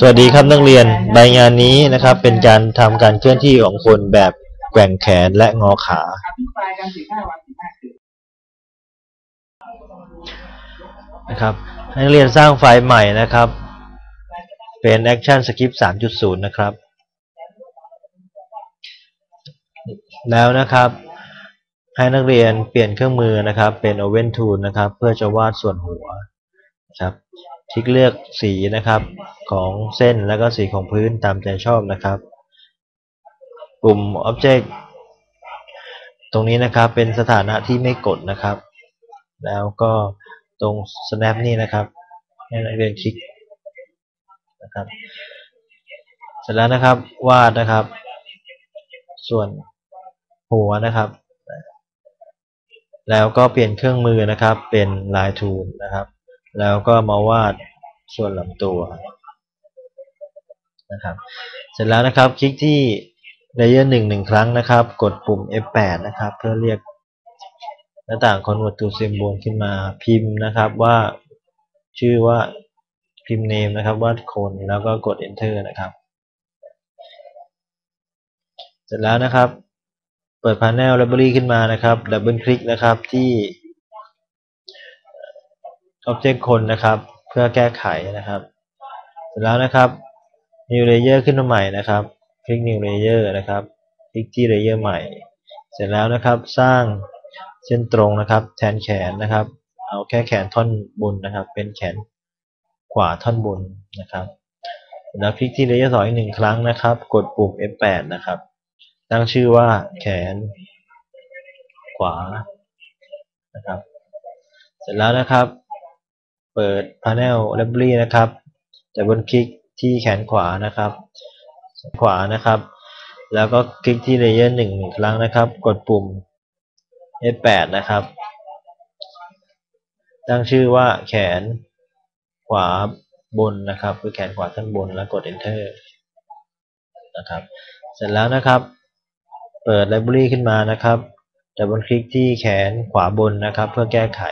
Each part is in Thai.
สวัสดีครับนักเรียนใบงานนี้นะครับ เป็นการทำการเคลื่อนที่ของคนแบบแกว่งแขนและงอขานนสิบห้าคืนนะครับให้นักเรียนสร้างไฟล์ใหม่นะครับ เป็น Action Script 3.0 นะครับ แล้วนะครับ ให้นักเรียนเปลี่ยนเครื่องมือนะครับ เป็น Oven Tool นะครับ เพื่อจะวาดส่วนหัวนะครับ คลิกเลือกสีนะครับของเส้นแล้วก็สีของพื้นตามใจชอบนะครับ ปุ่ม Object ตรงนี้นะครับเป็นสถานะที่ไม่กดนะครับ แล้วก็ตรง snap นี่นะครับให้นักเรียนคลิกนะครับ เสร็จแล้วนะครับวาดนะครับ ส่วนหัวนะครับ แล้วก็เปลี่ยนเครื่องมือนะครับ เป็น Line Tool นะครับ แล้วก็มาวาดส่วนลำตัวนะครับ เสร็จแล้วนะครับคลิกที่ Layer 1หนึ่งครั้งนะครับ กดปุ่ม F8 นะครับ เพื่อเรียกหน้าต่าง Convert to Symbol ขึ้นมาพิมพ์นะครับว่าชื่อว่าพิมพ์ name นะครับว่าคนแล้วก็กด Enter นะครับ เสร็จแล้วนะครับ เปิด Panel Library ขึ้นมานะครับดับเบิลคลิกนะครับที่ Object คนนะครับ เพื่อแก้ไขนะครับ เสร็จแล้วนะครับ New Layer ขึ้นมาใหม่นะครับ คลิก New Layer นะครับ คลิกที่ Layer ใหม่ เสร็จแล้วนะครับ สร้างเส้นตรงนะครับ แทนแขนนะครับ เอาแค่แขนท่อนบนนะครับ เป็นแขนขวาท่อนบนนะครับแล้วคลิกที่ Layer 2อีกหนึ่งครั้งนะครับ กดปุ่ม F8 นะครับ ตั้งชื่อว่าแขน ขวานะครับ เสร็จแล้วนะครับ เปิด Panel Library นะครับแต่บนคลิกที่แขนขวานะครับ ขวานะครับ แล้วก็คลิกที่ Layer 1หนึ่งครั้งนะครับ กดปุ่ม F8 นะครับ ตั้งชื่อว่าแขนขวาบนนะครับ คือแขนขวาท่านบนแล้วกด Enter นะครับ เสร็จแล้วนะครับ เปิด Library ขึ้นมานะครับดับเบิลคลิกที่แขนขวาบนนะครับ เพื่อแก้ไข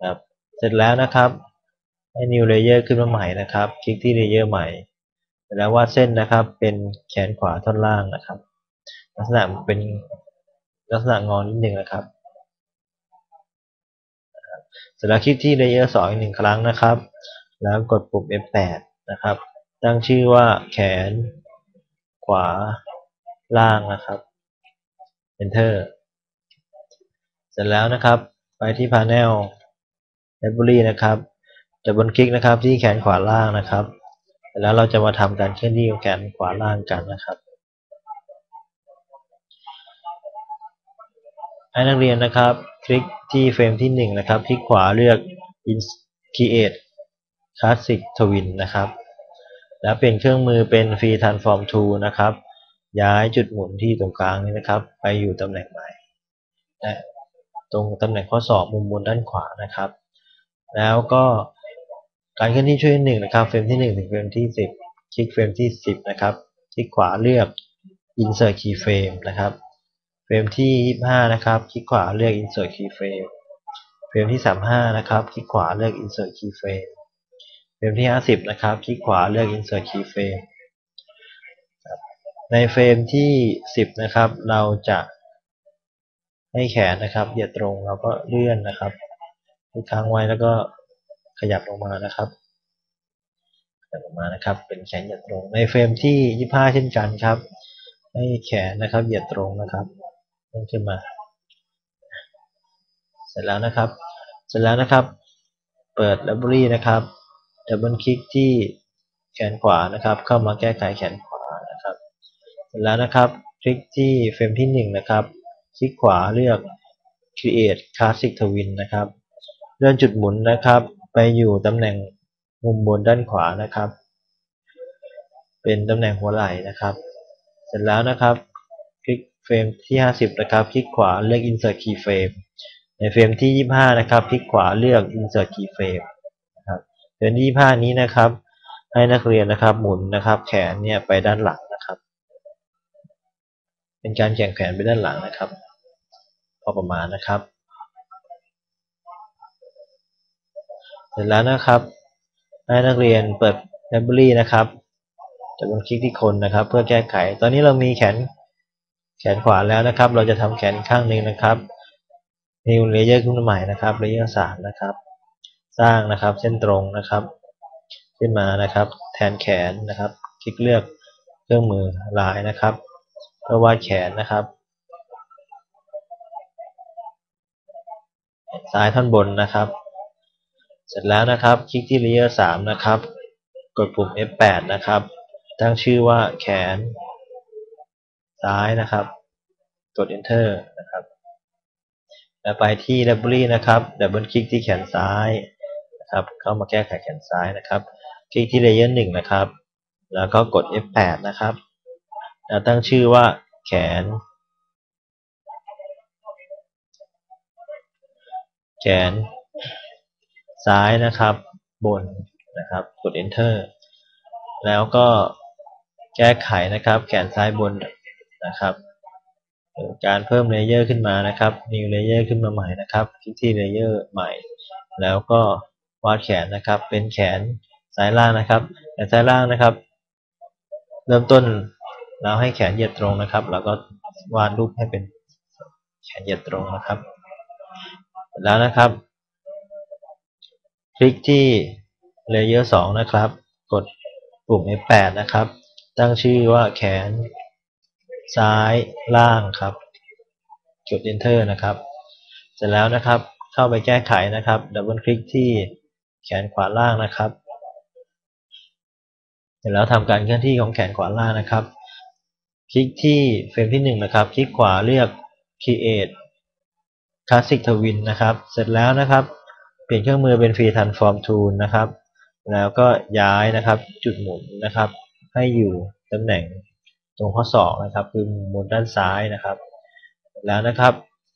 นะครับ สร็จแล้วนะครับให้ New Layer ขึ้นมาใหม่นะครับ คลิกที่ Layer ใหม่เสร็จแล้ววาดเส้นนะครับเป็นแขนขวาท่อนล่างนะครับ ลักษณะเป็นลักษณะงอนิดนึงนะครับเสร็จแล้วคลิกที่ Layer 2อีกหนึ่งครั้งนะครับ แล้วกดปุ่ม F8 นะครับ ตั้งชื่อว่าแขนขวาล่างนะครับ Enter เสร็จแล้วนะครับ ไปที่ Panel Library นะครับดับเบิลคลิกนะครับที่แขนขวาล่างนะครับแล้วเราจะมาทำการเคลื่อนที่ของแขนขวาล่างกันนะครับให้นักเรียนนะครับ คลิกที่เฟรมที่ 1 นะครับ คลิกขวาเลือก Create Classic Twin นะครับ แล้วเปลี่ยนเครื่องมือเป็น Free Transform Tool นะครับ ย้ายจุดหมุนที่ตรงกลางนี้นะครับ ไปอยู่ตำแหน่งใหม่ตรงตำแหน่งข้อศอกมุมบนด้านขวานะครับ แล้วก็การเคลื่อนที่ช่วยหนึ่งนะครับ เฟรมที่1ถึงเฟรมที่10คลิกเฟรมที่10นะครับ คลิกขวาเลือก Insert Keyframe นะครับ เฟรมที่25นะครับ คลิกขวาเลือก Insert Keyframe เฟรมที่35นะครับ คลิกขวาเลือก Insert Keyframe เฟรมที่50นะครับ คลิกขวาเลือก Insert Keyframe ในเฟรมที่ 10 นะครับ เราจะให้แขนนะครับเหยียดตรงเราก็เลื่อนนะครับ คลิกค้างไว้แล้วก็ขยับลงมานะครับขยับลงมานะครับ เป็นแขนเหยียดตรง ในเฟรมที่ 25 เช่นกันครับ ให้แขนนะครับเหยียดตรงนะครับลื่นขึ้นมา เสร็จแล้วนะครับ เสร็จแล้วนะครับ เปิด Library นะครับดับเบิลคลิกที่แขนขวานะครับ เข้ามาแก้ไขแขนขวานะครับ เสร็จแล้วนะครับ คลิกที่เฟรมที่ 1 นะครับ คลิกขวาเลือก Create Classic Twin นะครับ เลื่อนจุดหมุนนะครับ ไปอยู่ตำแหน่งมุมบนด้านขวานะครับ เป็นตำแหน่งหัวไหล่นะครับ เสร็จแล้วนะครับ คลิกเฟรมที่ 50 นะครับ คลิกขวาเลือก Insert Keyframe ในเฟรมที่ 25 นะครับ คลิกขวาเลือก Insert Keyframe นะครับเฟรมที่25นี้นะครับ ให้นักเรียนนะครับหมุนนะครับ แขนเนี่ยไปด้านหลังนะครับ เป็นการแข่งแขนไปด้านหลังนะครับ พอประมาณนะครับ เสร็จแล้วนะครับให้นักเรียนเปิด library นะครับจะบนคลิกที่คนนะครับ เพื่อแก้ไข ตอนนี้เรามีแขนแขนขวาแล้วนะครับ เราจะทำแขนข้างหนึ่งนะครับ new layer ขึ้นมาใหม่นะครับ layer สามนะครับ สร้างนะครับเส้นตรงนะครับ ขึ้นมานะครับ แทนแขนนะครับ คลิกเลือกเครื่องมือลายนะครับเพื่อวาดแขนนะครับซ้ายท่อนบนนะครับ เสร็จแล้วนะครับ คลิกที่ layer 3 นะครับ กดปุ่ม F8 นะครับ ตั้งชื่อว่าแขน ซ้ายนะครับ กด enter นะครับแล้วไปที่ library นะครับ ดับเบิลคลิกที่แขนซ้ายนะครับ เข้ามาแก้ไขแขนซ้ายนะครับ คลิกที่ layer 1 นะครับ แล้วก็กด F8 นะครับ แล้วตั้งชื่อว่าแขน แขน ซ้ายนะครับบนนะครับกด enter แล้วก็แก้ไขนะครับ แขนซ้ายบนนะครับการเพิ่มเลเยอร์ขึ้นมานะครับ new layer ขึ้นมาใหม่นะครับ คลิกที่เลเยอร์ใหม่ แล้วก็วาดแขนนะครับ เป็นแขนซ้ายล่างนะครับแขนซ้ายล่างนะครับ เริ่มต้นเราให้แขนเหยียดตรงนะครับ แล้วก็วาดรูปให้เป็นแขนเหยียดตรงนะครับ แล้วนะครับ ลิกที่ Layer 2นะครับ กดปุ่ม F8 นะครับ ตั้งชื่อว่าแขน ซ้ายล่างครับกด Enter นะครับ เสร็จแล้วนะครับเข้าไปแก้ไขนะครับ ดับเบิลคลิกที่แขนขวาล่างนะครับ เสร็จแล้วทำการเคลื่อนที่ของแขนขวาล่างนะครับ คลิกที่เฟรมที่1นะครับ คลิกขวาเลือก Create Classic Twin นะครับ เสร็จแล้วนะครับ เปลี่ยนเครื่องมือเป็น Free Transform Tool นะครับ แล้วก็ย้ายนะครับจุดหมุนนะครับ ให้อยู่ตำแหน่งตรงข้อศอกนะครับ คือมุมด้านซ้ายนะครับ แล้วนะครับ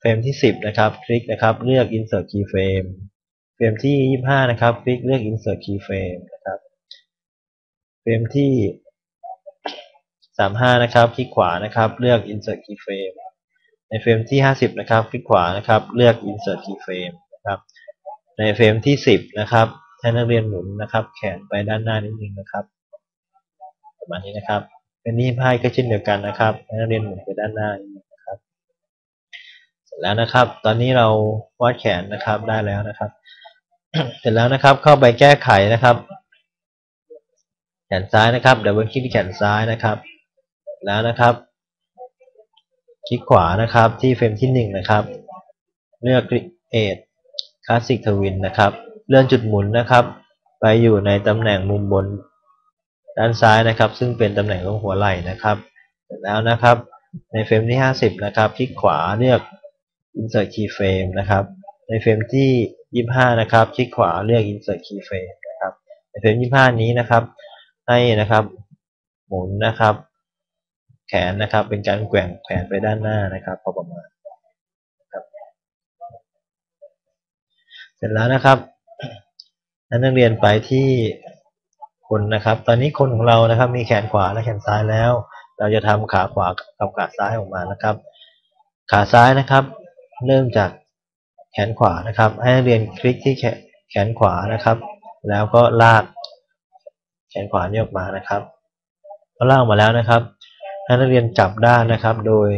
เฟรมที่ 10 นะครับ คลิกนะครับ เลือก Insert Keyframe เฟรมที่ 25 นะครับ คลิกเลือก Insert Keyframe นะครับ เฟรมที่ 35 นะครับ คลิกขวานะครับ เลือก Insert Keyframe ในเฟรมที่ 50 นะครับ คลิกขวานะครับ เลือก Insert Keyframe นะครับ ในเฟรมที่ 10 นะครับให้นักเรียนหมุนนะครับ แขนไปด้านหน้านิดนึงนะครับ ประมาณนี้นะครับ เป็นนี่พายก็เช่นเดียวกันนะครับให้นักเรียนหมุนไปด้านหน้านิดนึงนะครับ เสร็จแล้วนะครับ ตอนนี้เราวาดแขนนะครับได้แล้วนะครับ เสร็จแล้วนะครับ เข้าไปแก้ไขนะครับ แขนซ้ายนะครับเดี๋ยวบนคลิกที่แขนซ้ายนะครับ แล้วนะครับ คลิกขวานะครับที่เฟรมที่หนึ่งนะครับ เลือก Create Classic Twin นะครับเลื่อนจุดหมุนนะครับ ไปอยู่ในตำแหน่งมุมบนด้านซ้ายนะครับ ซึ่งเป็นตำแหน่งของหัวไหล่นะครับ เสร็จแล้วนะครับ ในเฟรมที่ 50 นะครับคลิกขวาเลือก Insert Keyframe นะครับ ในเฟรมที่ 25 นะครับคลิกขวาเลือก Insert Keyframe นะครับในเฟรม 25 นี้นะครับ ให้นะครับ หมุนนะครับ แขนนะครับเป็นการแกว่งแขนไปด้านหน้านะครับพอประมาณครับ เสร็จแล้วนะครับนักเรียนไปที่คนนะครับ ตอนนี้คนของเรานะครับ มีแขนขวาและแขนซ้ายแล้ว เราจะทำขาขวากับขาซ้ายออกมานะครับ ขาซ้ายนะครับ เริ่มจากแขนขวานะครับ ให้นักเรียนคลิกที่แขนขวานะครับ แล้วก็ลาก แขนขวานี้ออกมานะครับพอลากมาแล้วนะครับให้นักเรียนจับด้านนะครับ โดย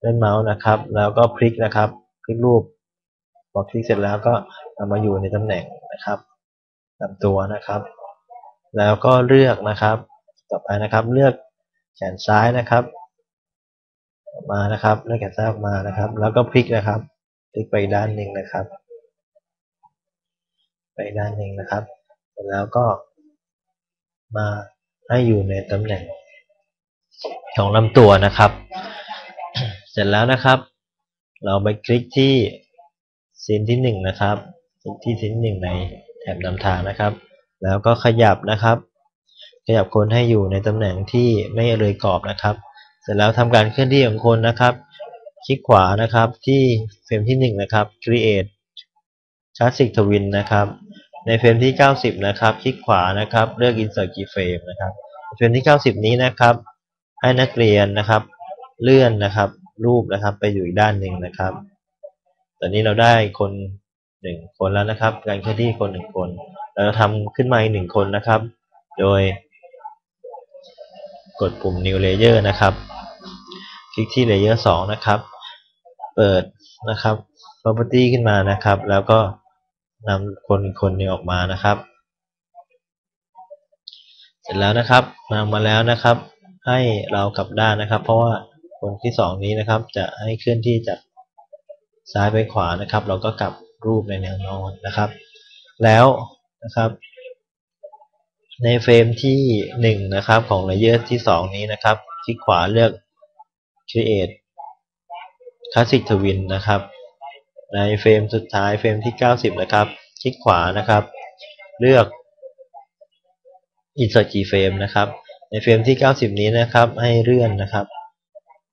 เล่นเมาส์นะครับ แล้วก็พลิกนะครับ พลิกรูป พอคลิกเสร็จแล้วก็เอามาอยู่ในตำแหน่งนะครับลำตัวนะครับ แล้วก็เลือกนะครับ ต่อไปนะครับเลือกแขนซ้ายนะครับมานะครับเลือกแขนซ้ายออกมานะครับ แล้วก็พลิกนะครับพลิกไปด้านหนึ่งนะครับ ไปด้านหนึ่งนะครับเสร็จแล้วก็มาให้อยู่ในตำแหน่งของลำตัวนะครับ เสร็จแล้วนะครับ เราไปคลิกที่ ซีนที่หนึ่งนะครับคลิกที่ซีนหนึ่งในแถบนำทางนะครับ แล้วก็ขยับนะครับ ขยับคนให้อยู่ในตำแหน่งที่ไม่เลยกรอบนะครับ เสร็จแล้วทำการเคลื่อนที่ของคนนะครับ คลิกขวานะครับที่เฟรมที่หนึ่งนะครับ create classic twin นะครับในเฟรมที่ 90 นะครับ คลิกขวานะครับ เลือก insert keyframe นะครับเฟรมที่ 90 นี้นะครับ ให้นักเรียนนะครับ เลื่อนนะครับ รูปนะครับ ไปอยู่อีกด้านหนึ่งนะครับ อนนี้เราได้คนหนึ่งคนแล้วนะครับการเคลื่อนที่คนหนึ่งคน เราทำขึ้นมาอีกหนึ่งคนนะครับ โดย กดปุ่ม new layer นะครับ คลิกที่ layer 2 นะครับ เปิดนะครับ property ขึ้นมานะครับ แล้วก็นำคนคนนี้ออกมานะครับ เสร็จแล้วนะครับนำมาแล้วนะครับ ให้เรากลับด้านนะครับ เพราะว่าคนที่สองนี้นะครับ จะให้เคลื่อนที่จาก ซ้ายไปขวานะครับ เราก็กลับรูปในแนวนอนนะครับ แล้วนะครับ ในเฟรมที่หนึ่งนะครับ ของเลเยอร์ที่สองนี้นะครับ คลิกขวาเลือก create classic twin นะครับ ในเฟรมสุดท้ายเฟรมที่ 90 นะครับ คลิกขวานะครับ เลือก insert keyframe นะครับ ในเฟรมที่ 90 นี้นะครับ ให้เลื่อนนะครับ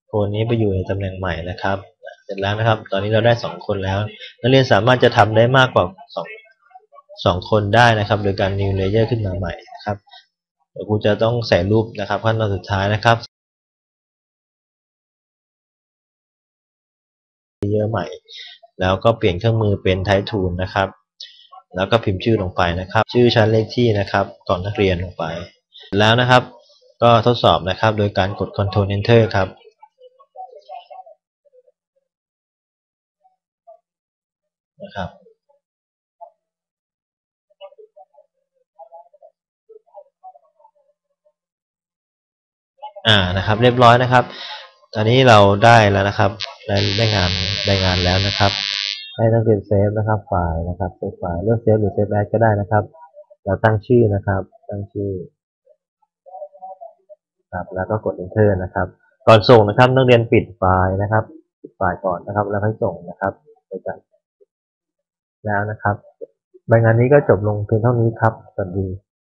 โคนนี้ไปอยู่ในตำแหน่งใหม่นะครับ ร็จแล้วนะครับ ตอนนี้เราได้ 2 คนแล้ว นักเรียนสามารถจะทำได้มากกว่า2 2คนได้นะครับ โดยการ new layer ขึ้นมาใหม่นะครับเดี๋ยวครูจะต้องใส่รูปนะครับขั้นตอนสุดท้ายนะครับเยอะใหม่ แล้วก็เปลี่ยนเครื่องมือเป็น Type Tool นะครับ แล้วก็พิมพ์ชื่อลงไปนะครับ ชื่อชั้นเลขที่นะครับ ก่อนนักเรียนลงไป แล้วนะครับ ก็ทดสอบนะครับ โดยการกด Ctrl Enter ครับ นะครับ อ่านะครับ เรียบร้อยนะครับ ตอนนี้เราได้แล้วนะครับ ได้ได้งานได้งานแล้วนะครับ ให้นักเรียนเซฟนะครับไฟล์นะครับเซฟไฟล์เลือกเซฟหรือเซฟแอดก็ได้นะครับ เราตั้งชื่อนะครับ ตั้งชื่อครับแล้วก็กด enter นะครับ ก่อนส่งนะครับนักเรียนปิดไฟล์นะครับ ปิดไฟล์ก่อนนะครับ แล้วค่อยส่งนะครับไปกัน แล้วนะครับรายงานนี้ก็จบลงเพียงเท่านี้ครับ สวัสดี